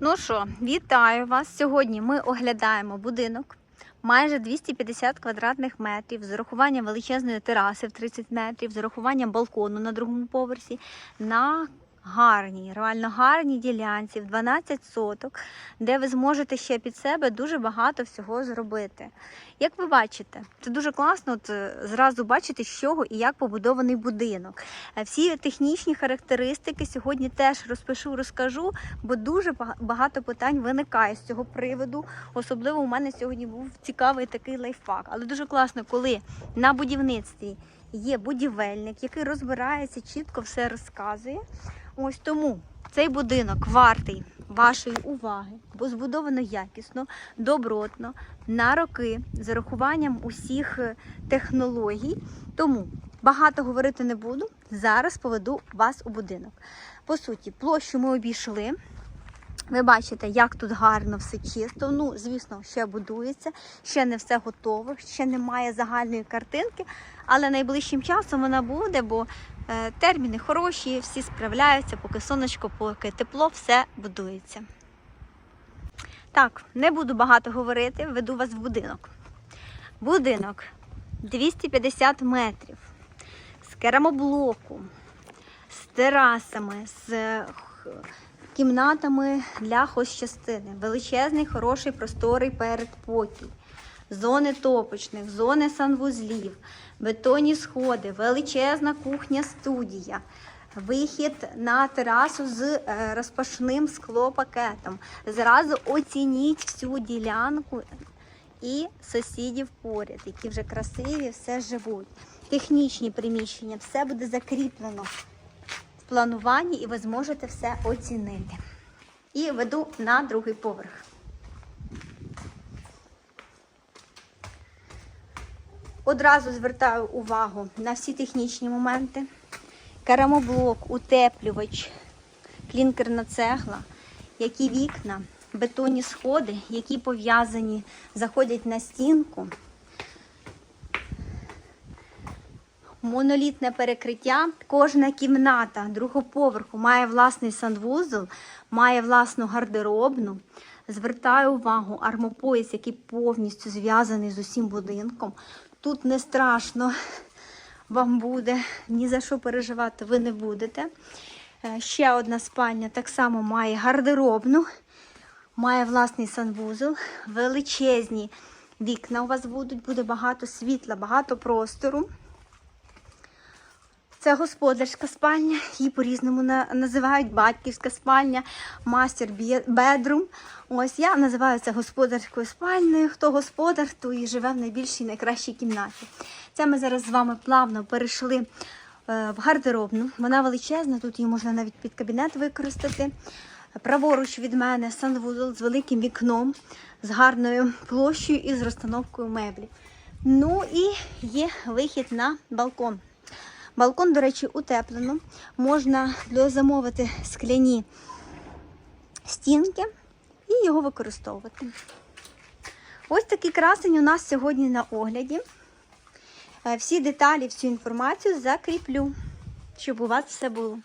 Ну що, вітаю вас! Сьогодні ми оглядаємо будинок майже 250 квадратних метрів з урахуванням величезної тераси в 30 метрів, з урахуванням балкону на другому поверсі на гарній, реально гарній ділянці в 12 соток, де ви зможете ще під себе дуже багато всього зробити. Як ви бачите, це дуже класно от, е, зразу бачити, з чого і як побудований будинок. Е, Всі технічні характеристики сьогодні теж розпишу, розкажу, бо дуже багато питань виникає з цього приводу. Особливо у мене сьогодні був цікавий такий лайфхак. Але дуже класно, коли на будівництві є будівельник, який розбирається, чітко все розказує. Ось тому цей будинок вартий вашої уваги, бо збудовано якісно, добротно, на роки, з урахуванням усіх е, технологій. Тому багато говорити не буду. Зараз поведу вас у будинок. По суті, площу ми обійшли. Ви бачите, як тут гарно все чисто. Ну, звісно, ще будується, ще не все готово, ще немає загальної картинки, але найближчим часом вона буде, бо е, терміни хороші, всі справляються, поки сонечко, поки тепло, все будується. Так, не буду багато говорити, веду вас в будинок. Будинок 250 метрів з керамоблоку, з терасами, з кімнатами для хозчастини. Величезний, хороший, просторий передпокій. Зони топочних, зони санвузлів, бетонні сходи, величезна кухня-студія, вихід на терасу з е, розпашним склопакетом. Зразу оцініть всю ділянку і сусідів поряд, які вже красиві, все живуть. Технічні приміщення, все буде закріплено плануванні, і ви зможете все оцінити. І веду на другий поверх. Одразу звертаю увагу на всі технічні моменти. Керамоблок, утеплювач, клінкерна цегла, які вікна, бетонні сходи, які пов'язані, заходять на стінку. Монолітне перекриття. Кожна кімната другого поверху має власний санвузол, має власну гардеробну. Звертаю увагу, армопояс, який повністю зв'язаний з усім будинком. Тут не страшно вам буде, ні за що переживати ви не будете. Е, Ще одна спальня так само має гардеробну, має власний санвузол, величезні вікна у вас будуть, буде багато світла, багато простору. Це господарська спальня, її по-різному на- називають батьківська спальня, мастер бедрум. Ось я називаю це господарською спальнею. Хто господар, то і живе в найбільшій найкращій кімнаті. Це ми зараз з вами плавно перейшли е, в гардеробну. Вона величезна, тут її можна навіть під кабінет використати. Праворуч від мене санвузол з великим вікном, з гарною площею і з розстановкою меблів. Ну і є вихід на балкон. Балкон, до речі, утеплено. Можна замовити скляні стінки і його використовувати. Ось такий красень у нас сьогодні на огляді. Е, Всі деталі, всю інформацію закріплю, щоб у вас все було.